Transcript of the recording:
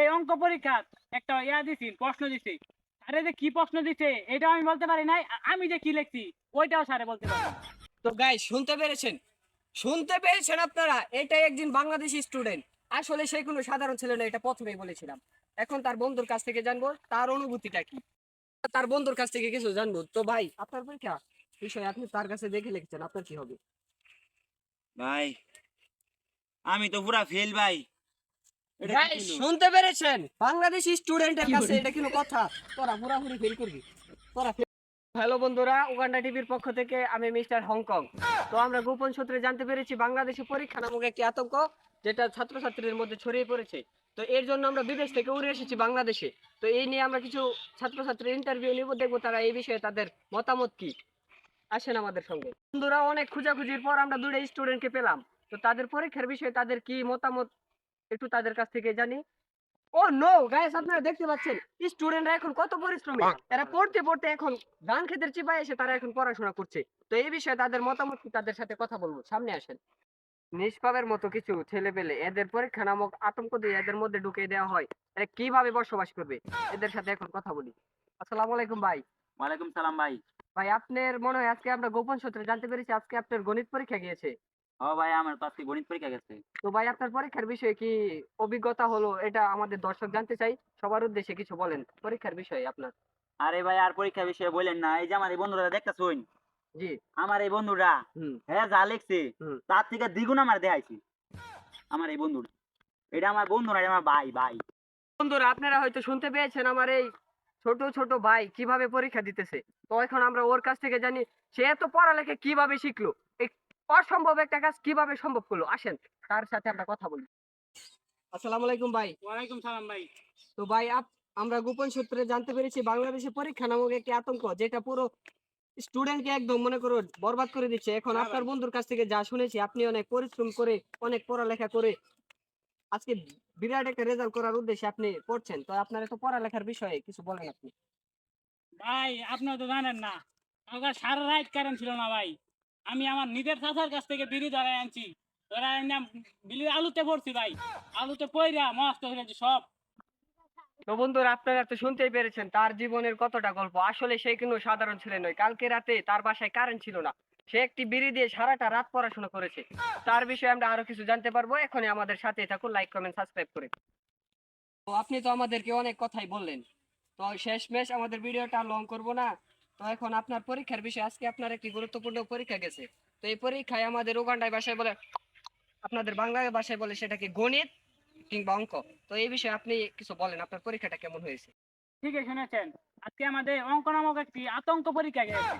এই অঙ্ক পরীক্ষা একটা ইয়া দিছি প্রশ্ন দিছি। স্যারে যে কি প্রশ্ন দিছে এটা আমি বলতে পারি নাই আমি যে কি লিখছি ওইটাও স্যারে বলতে পারি তো গাই শুনতে পেরেছেন? শুনতে পেরেছেন আপনারা? এটাই একজন বাংলাদেশি স্টুডেন্ট আসলে সে কোনো সাধারণ ছেলে না এটা প্রথমেই বলেছিলাম। এখন তার বন্ধুর কাছ থেকে জানব তার অনুভূতিটা কি? তার বন্ধুর কাছ থেকে কিছু জানব। তো ভাই আপনার পরীক্ষা বিষয় আপনি তার কাছে দেখে লিখছেন আপনার কি হবে? ভাই আমি তো পুরা ফেল ভাই। এটা? শুনতে পেরেছেন? বাংলাদেশি স্টুডেন্টের কাছে এটা কোনো কথা? তোরা পুরাপুরি ফেল করবি। তোরা হ্যালো বন্ধুরা উগান্ডা টিভির পক্ষ থেকে আমি মিস্টার হংকং। তো আমরা গোপন সূত্রে জানতে পেরেছি বাংলাদেশি পরীক্ষা নামক একটি আতঙ্ক যেটা ছাত্রছাত্রীদের মধ্যে ছড়িয়ে পড়েছে। তো এর জন্য আমরা বিদেশ থেকে উড়ে এসেছি বাংলাদেশে। তো এই নিয়ে আমরা কিছু ছাত্রছাত্রীর ইন্টারভিউ নিব দেখব তারা এই বিষয়ে তাদের মতামত কি। আসেন আমাদের সঙ্গে। বন্ধুরা অনেক খোঁজাখুঁজির পর আমরা দুটো স্টুডেন্টকে পেলাম। তো তাদের পরীক্ষার বিষয়ে তাদের কি মতামত একটু তাদের কাছ থেকে জানি। ও নো গাইস আপনারা দেখতে পাচ্ছেন স্টুডেন্টরা এখন কত পরিশ্রমী। এরা পড়তে পড়তে এখন ধান খেতের চিপায় এসে তারা এখন পড়াশোনা করছে। তো এই বিষয়ে তাদের মতামত কি তাদের সাথে কথা বলব? সামনে আসেন। নিষ্পাপের মতো কিছু ছেলে পেলে এদের পরীক্ষা নামক আতঙ্ক দিয়ে এদের মধ্যে ঢুকিয়ে দেওয়া হয়। এরা কীভাবে বসবাস করবে? এদের সাথে এখন কথা বলি। আসসালামু আলাইকুম ভাই। ওয়ালাইকুম সালাম ভাই। ভাই আপনার মনে হয় আজকে আমরা গোপন সূত্রে জানতে পেরেছি আজকে আপনার গণিত পরীক্ষা গিয়েছে। ও ভাই আমার তো আজকে গণিত পরীক্ষা গেছে। তো ভাই আপনার পরীক্ষার বিষয়ে কি অভিজ্ঞতা হলো? এটা আমাদের দর্শক জানতে চাই। সবার উদ্দেশ্যে কিছু বলেন। পরীক্ষার বিষয়ে আপনার। আরে ভাই আর পরীক্ষা বিষয়ে বলেন না। এই যে আমার এই বন্ধুরা দেখতেছুন? জি। আমার এই বন্ধুরা হ্যাঁ যা লিখছে তার থেকে দ্বিগুণ আমার দেখাইছে। আমার এই বন্ধুরা এটা আমার বন্ধু না আমার ভাই ভাই। বন্ধুরা আপনারা হয়তো শুনতে পেয়েছেন আমার এই ছোট ছোট ভাই কীভাবে পরীক্ষা দিতেছে। তো এখন আমরা ওর কাছ থেকে জানি সে এত পড়ালেখা কীভাবে শিখলো? অসম্ভব একটা কাজ কীভাবে সম্ভব করল আসেন তার সাথে আমরা কথা বলি। আসসালামু আলাইকুম ভাই। ওয়ালাইকুম সালাম ভাই। তো ভাই আমরা গোপন সূত্রে জানতে পেরেছি বাংলাদেশে পরীক্ষা নামক একটি আতঙ্ক যেটা পুরো স্টুডেন্টকে একদম মনে করো বরবাদ করে দিচ্ছে। এখন হ্যাঁ আপনার বন্ধুর কাছ থেকে যা শুনেছি আপনি অনেক পরিশ্রম করে অনেক পড়ালেখা করে আজকে বিরাট একটা রেজাল্ট করার উদ্দেশ্যে আপনি পড়ছেন। তো আপনার তো পড়ালেখার বিষয়ে কিছু বলেন আপনি। ভাই আপনারা তো জানেন না। আমার সারা রাইট কারেন্ট ছিল না ভাই। আমি আমার নিজের চাচার কাছ থেকে বিড়ি ধরাই আনছি। আলুতে পড়ছি ভাই। আলুতে মস্ত সব। তো বন্ধুরা, আপনারা তো শুনতেই পেরেছেন, তার জীবনের কতটা গল্প। আসলে সে সাধারণ ছেলে নয়। কালকে রাতে তার বাসায় কারেন্ট ছিল না। সে একটি বিড়ি দিয়ে সারাটা রাত পড়াশোনা করেছে। তার বিষয়ে আমরা আরও কিছু জানতে পারব। এখনই আমাদের সাথে থাকুন লাইক কমেন্ট সাবস্ক্রাইব করে। তো আপনি তো আমাদেরকে অনেক কথাই বললেন। তো শেষ মেশ আমাদের ভিডিওটা লং করব না। তো এখন আপনার পরীক্ষার বিষয়ে আজকে আপনার একটি গুরুত্বপূর্ণ পরীক্ষা গেছে। তো এই পরীক্ষায় আমাদের উগান্ডায় ভাষায় বলে, আপনাদের বাংলা ভাষায় বলে সেটাকে গণিত কিংবা অঙ্ক। তো এই বিষয়ে আপনি কিছু বলেন, আপনার পরীক্ষাটা কেমন হয়েছে? ঠিক আছে শুনেছেন। আজকে আমাদের অঙ্ক নামক একটি আতঙ্ক পরীক্ষা গেছে।